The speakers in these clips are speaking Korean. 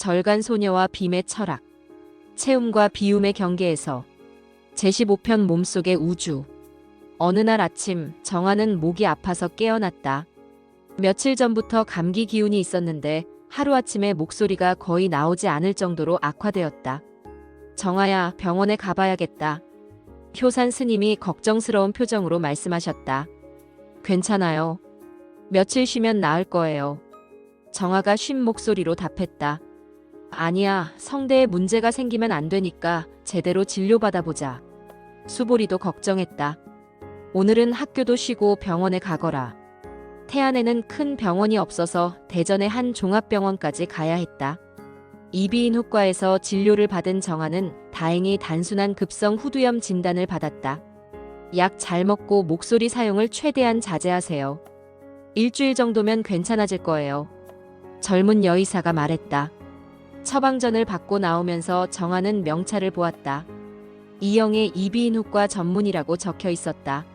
절간 소녀와 빔의 철학. 체움과 비움의 경계에서 제15편 몸속의 우주. 어느 날 아침 정아는 목이 아파서 깨어났다. 며칠 전부터 감기 기운이 있었는데 하루아침에 목소리가 거의 나오지 않을 정도로 악화되었다. 정아야, 병원에 가봐야겠다. 효산 스님이 걱정스러운 표정으로 말씀하셨다. 괜찮아요. 며칠 쉬면 나을 거예요. 정아가 쉰 목소리로 답했다. 아니야, 성대에 문제가 생기면 안 되니까 제대로 진료받아보자. 수보리도 걱정했다. 오늘은 학교도 쉬고 병원에 가거라. 태안에는 큰 병원이 없어서 대전의 한 종합병원까지 가야 했다. 이비인후과에서 진료를 받은 정아는 다행히 단순한 급성 후두염 진단을 받았다. 약 잘 먹고 목소리 사용을 최대한 자제하세요. 일주일 정도면 괜찮아질 거예요. 젊은 여의사가 말했다. 처방전을 받고 나오면서 정아는 명찰을 보았다. 이영의 이비인후과 전문이라고 적혀 있었다.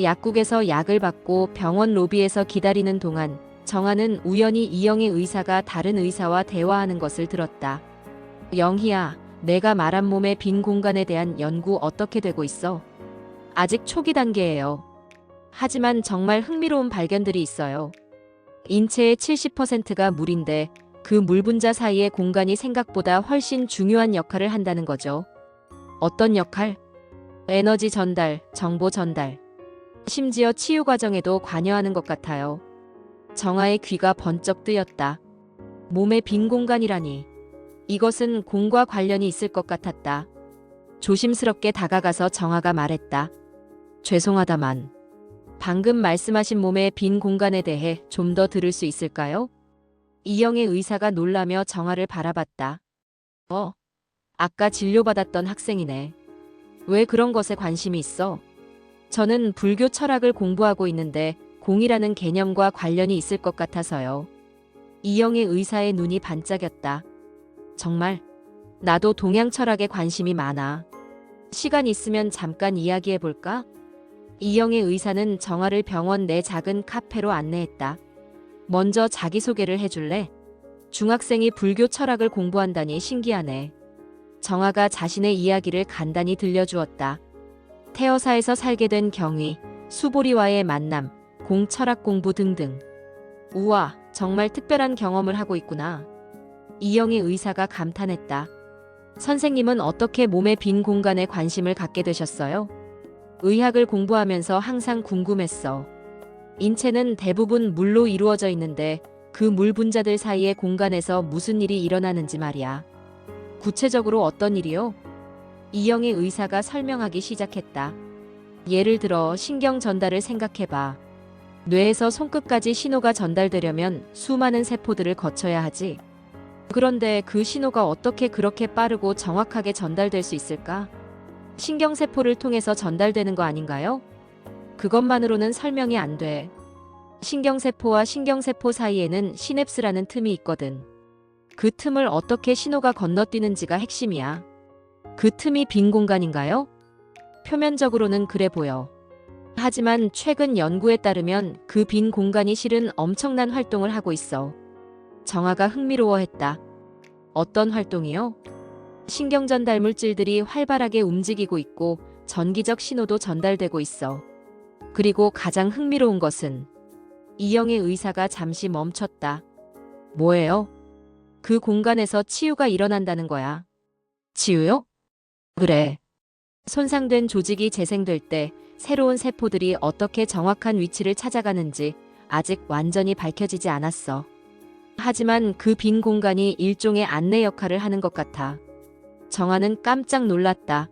약국에서 약을 받고 병원 로비에서 기다리는 동안 정아는 우연히 이영의 의사가 다른 의사와 대화하는 것을 들었다. 영희야, 내가 말한 몸의 빈 공간에 대한 연구 어떻게 되고 있어? 아직 초기 단계예요. 하지만 정말 흥미로운 발견들이 있어요. 인체의 70%가 물인데 그 물 분자 사이의 공간이 생각보다 훨씬 중요한 역할을 한다는 거죠. 어떤 역할? 에너지 전달, 정보 전달. 심지어 치유 과정에도 관여하는 것 같아요. 정아의 귀가 번쩍 뜨였다. 몸의 빈 공간이라니. 이것은 공과 관련이 있을 것 같았다. 조심스럽게 다가가서 정아가 말했다. 죄송하다만. 방금 말씀하신 몸의 빈 공간에 대해 좀 더 들을 수 있을까요? 이영의 의사가 놀라며 정아를 바라봤다. 어, 아까 진료받았던 학생이네. 왜 그런 것에 관심이 있어? 저는 불교 철학을 공부하고 있는데 공이라는 개념과 관련이 있을 것 같아서요. 이영의 의사의 눈이 반짝였다. 정말 나도 동양 철학에 관심이 많아. 시간 있으면 잠깐 이야기해 볼까? 이영의 의사는 정아를 병원 내 작은 카페로 안내했다. 먼저 자기소개를 해줄래? 중학생이 불교 철학을 공부한다니 신기하네. 정아가 자신의 이야기를 간단히 들려주었다. 태어사에서 살게 된 경위, 수보리와의 만남, 공철학 공부 등등. 우와, 정말 특별한 경험을 하고 있구나. 이영의 의사가 감탄했다. 선생님은 어떻게 몸의 빈 공간에 관심을 갖게 되셨어요? 의학을 공부하면서 항상 궁금했어. 인체는 대부분 물로 이루어져 있는데 그 물 분자들 사이의 공간에서 무슨 일이 일어나는지 말이야. 구체적으로 어떤 일이요? 이영의 의사가 설명하기 시작했다. 예를 들어 신경 전달을 생각해봐. 뇌에서 손끝까지 신호가 전달되려면 수많은 세포들을 거쳐야 하지. 그런데 그 신호가 어떻게 그렇게 빠르고 정확하게 전달될 수 있을까? 신경세포를 통해서 전달되는 거 아닌가요? 그것만으로는 설명이 안 돼. 신경세포와 신경세포 사이에는 시냅스라는 틈이 있거든. 그 틈을 어떻게 신호가 건너뛰는지가 핵심이야. 그 틈이 빈 공간인가요? 표면적으로는 그래 보여. 하지만 최근 연구에 따르면 그 빈 공간이 실은 엄청난 활동을 하고 있어. 정아가 흥미로워했다. 어떤 활동이요? 신경 전달 물질들이 활발하게 움직이고 있고 전기적 신호도 전달되고 있어. 그리고 가장 흥미로운 것은 이영의 의사가 잠시 멈췄다. 뭐예요? 그 공간에서 치유가 일어난다는 거야. 치유요? 그래. 손상된 조직이 재생될 때 새로운 세포들이 어떻게 정확한 위치를 찾아가는지 아직 완전히 밝혀지지 않았어. 하지만 그 빈 공간이 일종의 안내 역할을 하는 것 같아. 정아는 깜짝 놀랐다.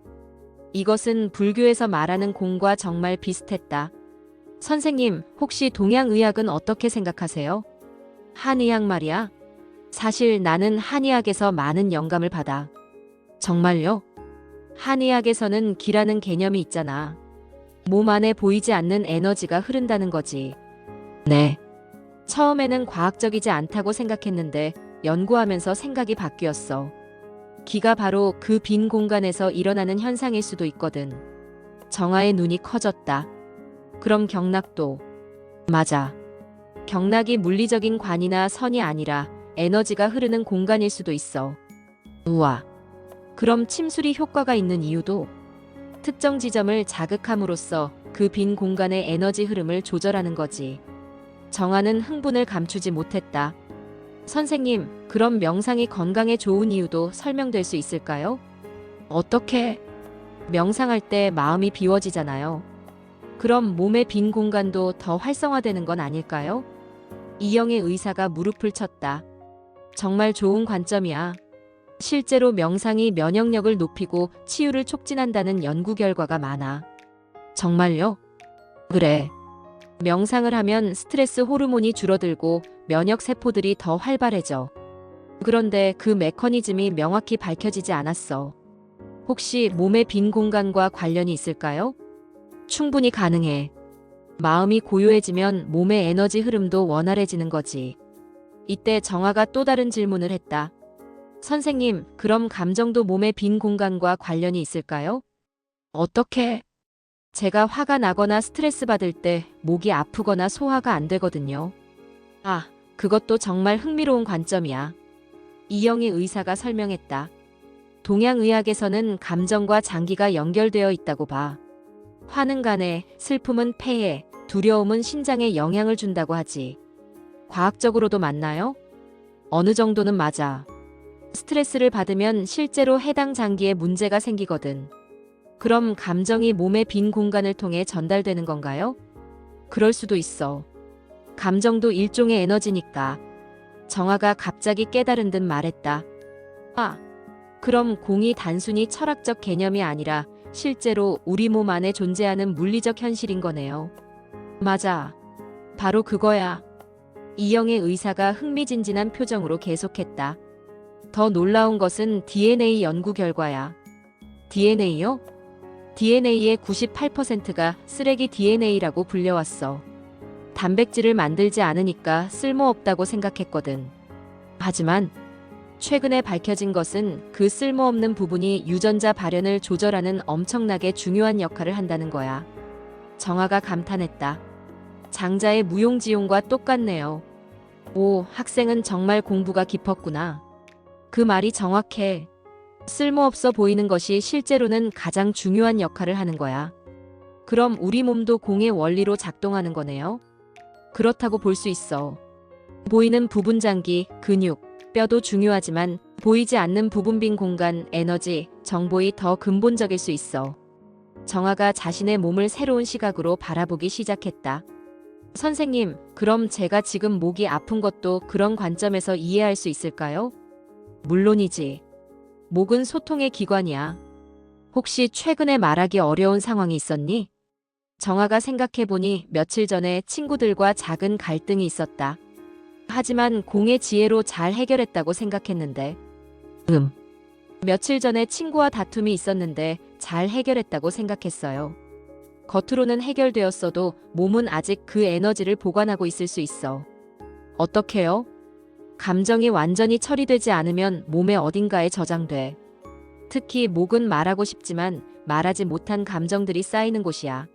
이것은 불교에서 말하는 공과 정말 비슷했다. 선생님, 혹시 동양의학은 어떻게 생각하세요? 한의학 말이야. 사실 나는 한의학에서 많은 영감을 받아. 정말요? 한의학에서는 기라는 개념이 있잖아. 몸 안에 보이지 않는 에너지가 흐른다는 거지. 네. 처음에는 과학적이지 않다고 생각했는데 연구하면서 생각이 바뀌었어. 기가 바로 그 빈 공간에서 일어나는 현상일 수도 있거든. 정아의 눈이 커졌다. 그럼 경락도. 맞아. 경락이 물리적인 관이나 선이 아니라 에너지가 흐르는 공간일 수도 있어. 우와. 그럼 침술이 효과가 있는 이유도 특정 지점을 자극함으로써 그 빈 공간의 에너지 흐름을 조절하는 거지. 정화는 흥분을 감추지 못했다. 선생님, 그럼 명상이 건강에 좋은 이유도 설명될 수 있을까요? 어떻게? 명상할 때 마음이 비워지잖아요. 그럼 몸의 빈 공간도 더 활성화되는 건 아닐까요? 이영의 의사가 무릎을 쳤다. 정말 좋은 관점이야. 실제로 명상이 면역력을 높이고 치유를 촉진한다는 연구 결과가 많아. 정말요? 그래. 명상을 하면 스트레스 호르몬이 줄어들고 면역 세포들이 더 활발해져. 그런데 그 메커니즘이 명확히 밝혀지지 않았어. 혹시 몸의 빈 공간과 관련이 있을까요? 충분히 가능해. 마음이 고요해지면 몸의 에너지 흐름도 원활해지는 거지. 이때 정화가 또 다른 질문을 했다. 선생님, 그럼 감정도 몸의 빈 공간과 관련이 있을까요? 어떻게? 제가 화가 나거나 스트레스 받을 때 목이 아프거나 소화가 안 되거든요. 아, 그것도 정말 흥미로운 관점이야. 이영희 의사가 설명했다. 동양의학에서는 감정과 장기가 연결되어 있다고 봐. 화는 간에, 슬픔은 폐에, 두려움은 신장에 영향을 준다고 하지. 과학적으로도 맞나요? 어느 정도는 맞아. 스트레스를 받으면 실제로 해당 장기에 문제가 생기거든. 그럼 감정이 몸의 빈 공간을 통해 전달되는 건가요? 그럴 수도 있어. 감정도 일종의 에너지니까. 정화가 갑자기 깨달은 듯 말했다. 아, 그럼 공이 단순히 철학적 개념이 아니라 실제로 우리 몸 안에 존재하는 물리적 현실인 거네요. 맞아. 바로 그거야. 이영의 의사가 흥미진진한 표정으로 계속했다. 더 놀라운 것은 DNA 연구 결과야. DNA요? DNA의 98%가 쓰레기 DNA라고 불려왔어. 단백질을 만들지 않으니까 쓸모없다고 생각했거든. 하지만 최근에 밝혀진 것은 그 쓸모없는 부분이 유전자 발현을 조절하는 엄청나게 중요한 역할을 한다는 거야. 정아가 감탄했다. 장자의 무용지용과 똑같네요. 오, 학생은 정말 공부가 깊었구나. 그 말이 정확해. 쓸모없어 보이는 것이 실제로는 가장 중요한 역할을 하는 거야. 그럼 우리 몸도 공의 원리로 작동하는 거네요. 그렇다고 볼 수 있어. 보이는 부분 장기, 근육, 뼈도 중요하지만 보이지 않는 부분 빈 공간, 에너지, 정보이 더 근본적일 수 있어. 정아가 자신의 몸을 새로운 시각으로 바라보기 시작했다. 선생님, 그럼 제가 지금 목이 아픈 것도 그런 관점에서 이해할 수 있을까요? 물론이지. 목은 소통의 기관이야. 혹시 최근에 말하기 어려운 상황이 있었니? 정아가 생각해보니 며칠 전에 친구들과 작은 갈등이 있었다. 하지만 공의 지혜로 잘 해결했다고 생각했는데. 음. 며칠 전에 친구와 다툼이 있었는데 잘 해결했다고 생각했어요. 겉으로는 해결되었어도 몸은 아직 그 에너지를 보관하고 있을 수 있어. 어떻게요? 감정이 완전히 처리되지 않으면 몸의 어딘가에 저장돼. 특히 목은 말하고 싶지만 말하지 못한 감정들이 쌓이는 곳이야.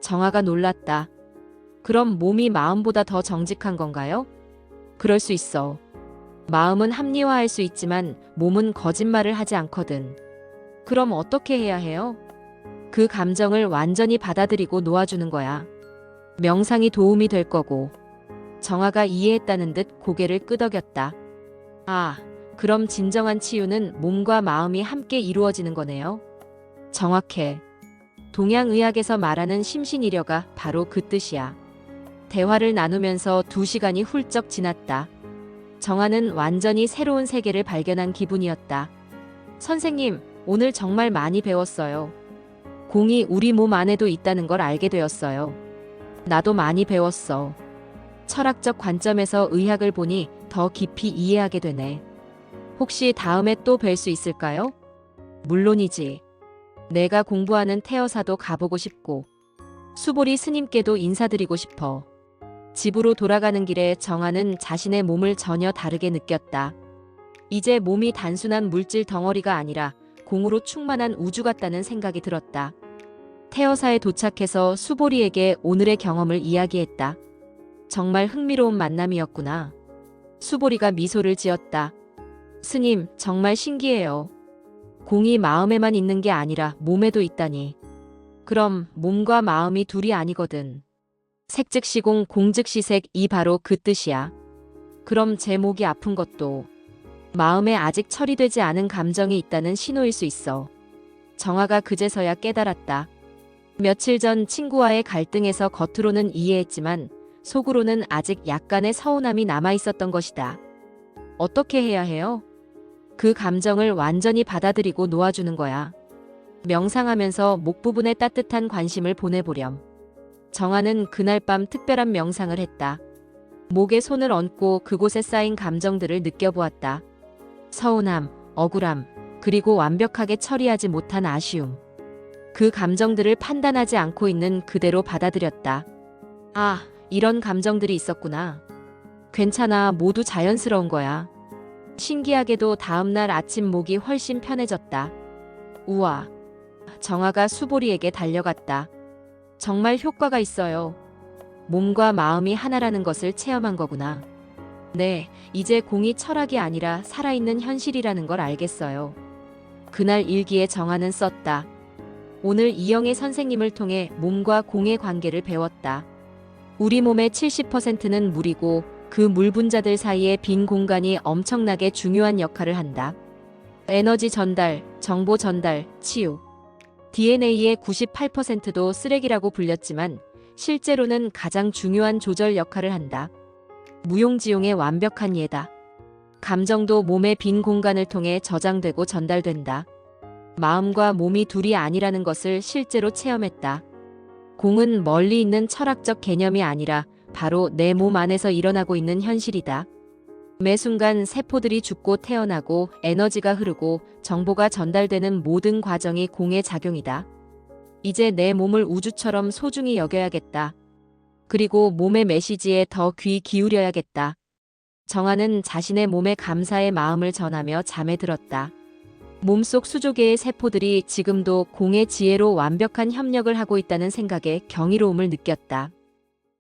정아가 놀랐다. 그럼 몸이 마음보다 더 정직한 건가요? 그럴 수 있어. 마음은 합리화할 수 있지만 몸은 거짓말을 하지 않거든. 그럼 어떻게 해야 해요? 그 감정을 완전히 받아들이고 놓아주는 거야. 명상이 도움이 될 거고. 정아가 이해했다는 듯 고개를 끄덕였다. 아, 그럼 진정한 치유는 몸과 마음이 함께 이루어지는 거네요. 정확해. 동양의학에서 말하는 심신이려가 바로 그 뜻이야. 대화를 나누면서 두 시간이 훌쩍 지났다. 정아는 완전히 새로운 세계를 발견한 기분이었다. 선생님, 오늘 정말 많이 배웠어요. 공이 우리 몸 안에도 있다는 걸 알게 되었어요. 나도 많이 배웠어. 철학적 관점에서 의학을 보니 더 깊이 이해하게 되네. 혹시 다음에 또 뵐 수 있을까요? 물론이지. 내가 공부하는 태어사도 가보고 싶고, 수보리 스님께도 인사드리고 싶어. 집으로 돌아가는 길에 정아는 자신의 몸을 전혀 다르게 느꼈다. 이제 몸이 단순한 물질 덩어리가 아니라 공으로 충만한 우주 같다는 생각이 들었다. 태어사에 도착해서 수보리에게 오늘의 경험을 이야기했다. 정말 흥미로운 만남이었구나. 수보리가 미소를 지었다. 스님, 정말 신기해요. 공이 마음에만 있는 게 아니라 몸에도 있다니. 그럼 몸과 마음이 둘이 아니거든. 색즉시공 공즉시색 이 바로 그 뜻이야. 그럼 제 목이 아픈 것도 마음에 아직 처리되지 않은 감정이 있다는 신호일 수 있어. 정화가 그제서야 깨달았다. 며칠 전 친구와의 갈등에서 겉으로는 이해했지만 속으로는 아직 약간의 서운함이 남아 있었던 것이다. 어떻게 해야 해요? 그 감정을 완전히 받아들이고 놓아주는 거야. 명상하면서 목 부분에 따뜻한 관심을 보내보렴. 정아는 그날 밤 특별한 명상을 했다. 목에 손을 얹고 그곳에 쌓인 감정들을 느껴보았다. 서운함, 억울함, 그리고 완벽하게 처리하지 못한 아쉬움. 그 감정들을 판단하지 않고 있는 그대로 받아들였다. 아, 이런 감정들이 있었구나. 괜찮아, 모두 자연스러운 거야. 신기하게도 다음날 아침 목이 훨씬 편해졌다. 우와. 정아가 수보리에게 달려갔다. 정말 효과가 있어요. 몸과 마음이 하나라는 것을 체험한 거구나. 네, 이제 공이 철학이 아니라 살아있는 현실이라는 걸 알겠어요. 그날 일기에 정아는 썼다. 오늘 이영애 선생님을 통해 몸과 공의 관계를 배웠다. 우리 몸의 70%는 물이고 그 물 분자들 사이의 빈 공간이 엄청나게 중요한 역할을 한다. 에너지 전달, 정보 전달, 치유. DNA의 98%도 쓰레기라고 불렸지만 실제로는 가장 중요한 조절 역할을 한다. 무용지용의 완벽한 예다. 감정도 몸의 빈 공간을 통해 저장되고 전달된다. 마음과 몸이 둘이 아니라는 것을 실제로 체험했다. 공은 멀리 있는 철학적 개념이 아니라 바로 내 몸 안에서 일어나고 있는 현실이다. 매 순간 세포들이 죽고 태어나고 에너지가 흐르고 정보가 전달되는 모든 과정이 공의 작용이다. 이제 내 몸을 우주처럼 소중히 여겨야겠다. 그리고 몸의 메시지에 더 귀 기울여야겠다. 정아는 자신의 몸에 감사의 마음을 전하며 잠에 들었다. 몸속 수조개의 세포들이 지금도 공의 지혜로 완벽한 협력을 하고 있다는 생각에 경이로움을 느꼈다.